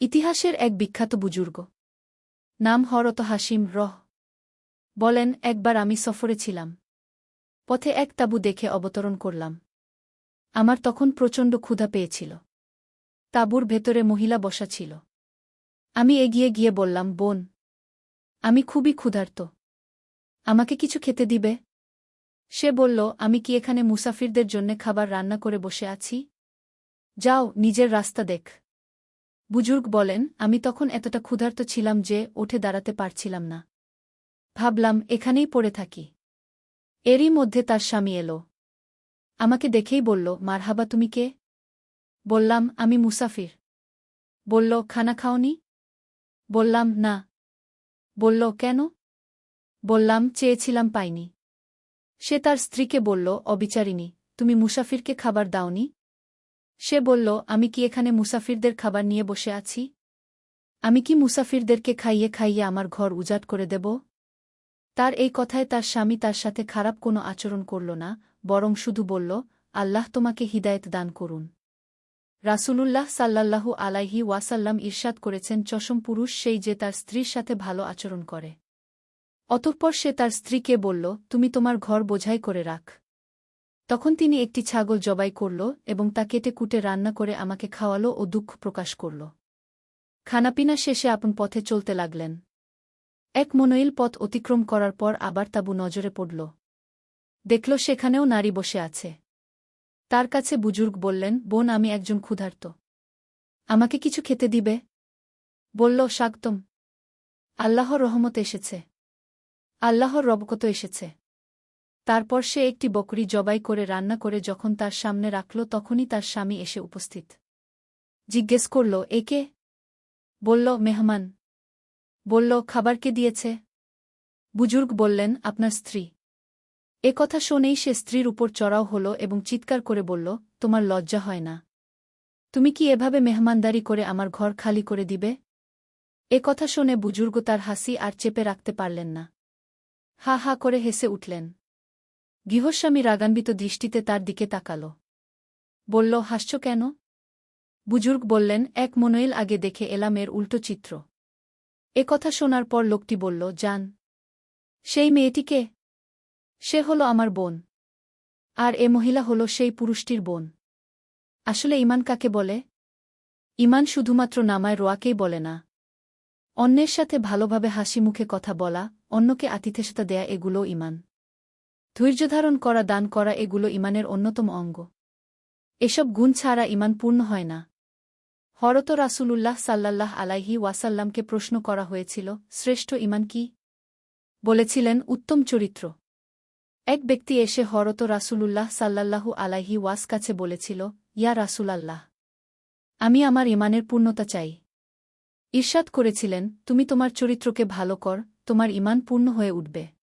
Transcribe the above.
ইতিহাসের এক বিখ্যাত বুজুর্গ। নাম হরত হাসিম রহ। বলেন, একবার আমি সফরে ছিলাম। পথে এক তাবু দেখে অবতরণ করলাম। আমার তখন প্রচণ্ড ক্ষুধা পেয়েছিল। তাঁবুর ভেতরে মহিলা বসা ছিল। আমি এগিয়ে গিয়ে বললাম, বোন, আমি খুবই ক্ষুধার্ত। আমাকে কিছু খেতে দিবে? সে বলল, আমি কি এখানে মুসাফিরদের জন্যে খাবার রান্না করে বসে আছি? যাও, নিজের রাস্তা দেখ। বুজুর্গ বলেন, আমি তখন এতটা ক্ষুধার্ত ছিলাম যে উঠে দাঁড়াতে পারছিলাম না। ভাবলাম, এখানেই পড়ে থাকি। এরই মধ্যে তার স্বামী এলো। আমাকে দেখেই বলল, মারহাবা, তুমি কে? বললাম, আমি মুসাফির। বলল, খানা খাওনি? বললাম, না। বলল, কেন? বললাম, চেয়েছিলাম পাইনি। সে তার স্ত্রীকে বলল অবিচারিনী তুমি মুসাফিরকে খাবার দাওনি? সে বলল, আমি কি এখানে মুসাফিরদের খাবার নিয়ে বসে আছি? আমি কি মুসাফিরদেরকে খাইয়ে খাইয়ে আমার ঘর উজাট করে দেব? তার এই কথায় তার স্বামী তার সাথে খারাপ কোনো আচরণ করল না, বরং শুধু বলল, আল্লাহ তোমাকে হিদায়ত দান করুন। রাসূলুল্লাহ সাল্লাল্লাহু আলাইহি ওয়াসাল্লাম ঈর্ষাদ করেছেন, চশম পুরুষ সেই যে তার স্ত্রীর সাথে ভালো আচরণ করে। অতঃপর সে তার স্ত্রীকে বলল, তুমি তোমার ঘর বোঝাই করে রাখ। তখন তিনি একটি ছাগল জবাই করল এবং তা কেটে কুটে রান্না করে আমাকে খাওয়ালো ও দুঃখ প্রকাশ করল। খানাপিনা শেষে আপন পথে চলতে লাগলেন। এক মনোইল পথ অতিক্রম করার পর আবার তাবু নজরে পড়ল। দেখল সেখানেও নারী বসে আছে। তার কাছে বুজুর্গ বললেন, বোন, আমি একজন ক্ষুধার্ত। আমাকে কিছু খেতে দিবে? বলল স্বাগতম আল্লাহর রহমত এসেছে। আল্লাহর রবকত এসেছে। তারপর সে একটি বকরি জবাই করে রান্না করে যখন তার সামনে রাখল তখনই তার স্বামী এসে উপস্থিত। জিজ্ঞেস করল একে বলল, মেহমান। বলল, খাবার কে দিয়েছে? বুজুর্গ বললেন, আপনার স্ত্রী। এ কথা শোনেই সে স্ত্রীর উপর চড়াও হল এবং চিৎকার করে বলল, তোমার লজ্জা হয় না। তুমি কি এভাবে মেহমানদারি করে আমার ঘর খালি করে দিবে? এ কথা শুনে বুজুর্গ তার হাসি আর চেপে রাখতে পারলেন না। হা হা করে হেসে উঠলেন। গৃহস্বামী রাগান্বিত দৃষ্টিতে তার দিকে তাকাল। বলল, হাসছ কেন? বুজুর্গ বললেন, এক মনোয়েল আগে দেখে এলাম এর উল্টো চিত্র। এ কথা শোনার পর লোকটি বলল যান সেই মেয়েটিকে সে হল আমার বোন। আর এ মহিলা হল সেই পুরুষটির বোন। আসলে ইমান কাকে বলে? ইমান শুধুমাত্র নামায় রোয়াকেই বলে না। অন্যের সাথে ভালোভাবে হাসি মুখে কথা বলা, অন্যকে আতিথেসতা দেয়া এগুলো ইমান। ধৈর্যধারণ করা, দান করা এগুলো ইমানের অন্যতম অঙ্গ। এসব গুণ ছাড়া ইমান পূর্ণ হয় না। হরত রাসূলুল্লাহ সাল্লাল্লাহ আলাইহি ওয়াসাল্লামকে প্রশ্ন করা হয়েছিল, শ্রেষ্ঠ ইমান কি? বলেছিলেন, উত্তম চরিত্র। এক ব্যক্তি এসে হরত রাসূলুল্লাহ সাল্লাল্লাহু আলাইহি ওয়াস কাছে বলেছিল, ইয়া রাসূলাল্লাহ, আমি আমার ইমানের পূর্ণতা চাই। ঈর্ষাদ করেছিলেন, তুমি তোমার চরিত্রকে ভালো কর, তোমার ইমান পূর্ণ হয়ে উঠবে।